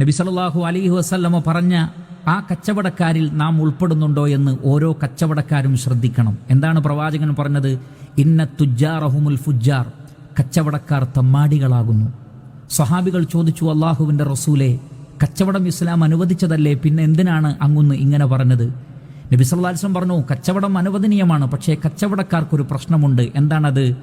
നബി സല്ലല്ലാഹു അലൈഹി വസല്ലമ പറഞ്ഞ ആ കച്ചവടക്കാരിൽ നാം ഉൾപ്പെടുന്നുണ്ടോ എന്ന് ഓരോ കച്ചവടക്കാരും ശ്രദ്ധിക്കണം. എന്താണ് പ്രവാചകൻ പറഞ്ഞത്? ഇന്ന തുജാറഹുമുൽ ഫുജാർ കച്ചവടക്കാർ തമ്മാടികളാകുന്നു. സ്വഹാബികൾ ചോദിച്ചു അള്ളാഹുവിന്റെ റസൂലെ കച്ചവടം ഇസ്ലാം അനുവദിച്ചതല്ലേ? പിന്നെ എന്തിനാണ് അങ്ങുന്ന് ഇങ്ങനെ പറഞ്ഞത്? നബി വസല്ലം പറഞ്ഞു കച്ചവടം അനുവദനീയമാണ് പക്ഷേ കച്ചവടക്കാർക്കൊരു പ്രശ്നമുണ്ട്. എന്താണത്?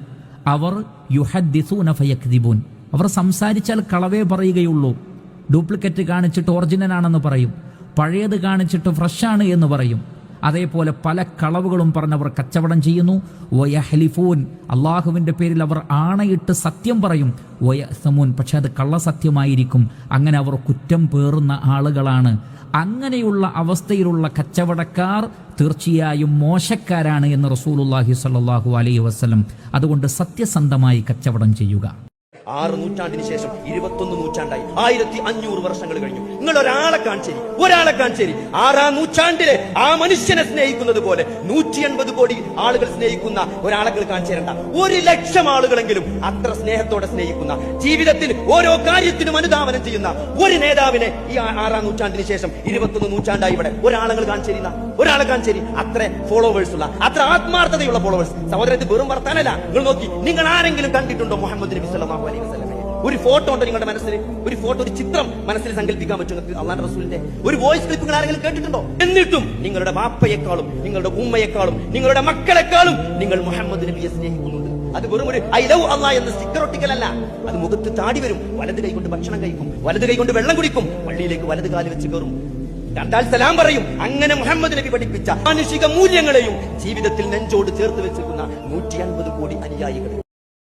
അവർ യുഹദ്ദിസൂന ഫയക്ദിബൂൻ. അവർ സംസാരിച്ചാൽ കളവേ പറയുകയുള്ളൂ. ഡ്യൂപ്ലിക്കേറ്റ് കാണിച്ചിട്ട് ഒറിജിനൽ ആണെന്ന് പറയും. പഴയത് കാണിച്ചിട്ട് ഫ്രഷാണ് എന്ന് പറയും. അതേപോലെ പല കളവുകളും പറഞ്ഞവർ കച്ചവടം ചെയ്യുന്നു. വയഹലിഫൂൻ അള്ളാഹുവിന്റെ പേരിൽ അവർ ആണയിട്ട് സത്യം പറയും. വയസമൂൻ പക്ഷെ അത് കള്ളസത്യമായിരിക്കും. അങ്ങനെ അവർ കുറ്റം പേറുന്ന ആളുകളാണ്. അങ്ങനെയുള്ള അവസ്ഥയിലുള്ള കച്ചവടക്കാർ തീർച്ചയായും മോശക്കാരാണ് എന്ന് റസൂലുല്ലാഹി സല്ലാഹു അലൈഹി വസ്ലം അതുകൊണ്ട് സത്യസന്ധമായി കച്ചവടം ചെയ്യുക. ആറ് നൂറ്റാണ്ടിന് ശേഷം ഇരുപത്തൊന്ന് നൂറ്റാണ്ടായി. ആയിരത്തി അഞ്ഞൂറ് വർഷങ്ങൾ കഴിഞ്ഞു. നിങ്ങൾ ഒരാളെ കാണിച്ചേരി ഒരാളെ കാണിച്ചേരി ആറാം നൂറ്റാണ്ടിലെ ആ മനുഷ്യനെ സ്നേഹിക്കുന്നത് പോലെ നൂറ്റി എൺപത് കോടി ആളുകൾ സ്നേഹിക്കുന്ന ഒരാളെ കാണിച്ചു തരണ്ട. ഒരു ലക്ഷം ആളുകളെങ്കിലും അത്ര സ്നേഹത്തോടെ സ്നേഹിക്കുന്ന ജീവിതത്തിൽ ഓരോ കാര്യത്തിനും അനുധാവനം ചെയ്യുന്ന ഒരു നേതാവിനെ ഈ ആറാം നൂറ്റാണ്ടിന് ശേഷം ഇരുപത്തൊന്ന് നൂറ്റാണ്ടായി ഇവിടെ ഒരാളെ കാണിച്ചേരുന്ന ഒരാളെ കാണിച്ചേരി അത്ര ഫോളോവേഴ്സ് ഉള്ള അത്ര ആത്മാർത്ഥതയുള്ള ഫോളോവേഴ്സ് സഹോദരത്തിൽ വെറും വർത്താനല്ല. നിങ്ങൾ നോക്കി നിങ്ങൾ ആരെങ്കിലും കണ്ടിട്ടുണ്ടോ മുഹമ്മദ് നബി സല്ലല്ലാഹു അലൈഹി ഒരു ഫോട്ടോ ഉണ്ടോ നിങ്ങളുടെ മനസ്സിൽ? ഒരു ഫോട്ടോ ഒരു ചിത്രം മനസ്സിൽ സങ്കല്പിക്കാൻ പറ്റും അള്ളാഹ് റസൂലിന്റെ ഒരു വോയിസ് ക്ലിപ്പ് നിങ്ങൾ ആരെങ്കിലും കേട്ടിട്ടുണ്ടോ? എന്നിട്ടും നിങ്ങളുടെ വാപ്പയെക്കാളും നിങ്ങളുടെ ഉമ്മയെക്കാളും നിങ്ങളുടെ മക്കളെക്കാളും നിങ്ങൾ മുഹമ്മദ് നബിയെ സ്നേഹിക്കുന്നുണ്ട്. അത് വെറും ഒരു ഐ ലവ് അള്ളാഹ് എന്ന സ്റ്റിക്കർ ഒട്ടിക്കലല്ല. അത് മുഖത്ത് താടി വരും. വലത് കൈ കൊണ്ട് ഭക്ഷണം കഴിക്കും. വലത് കൈ കൊണ്ട് വെള്ളം കുടിക്കും. പള്ളിയിലേക്ക് വലത് കാൽ വെച്ച് കയറും. കണ്ടാൽ സലാം പറയും. അങ്ങനെ മുഹമ്മദ് നബി പഠിപ്പിച്ച മാനുഷിക മൂല്യങ്ങളെയും ജീവിതത്തിൽ നെഞ്ചോട് ചേർത്ത് വെച്ചിരിക്കുന്ന നൂറ്റി അൻപത് കോടി അനുയായികൾ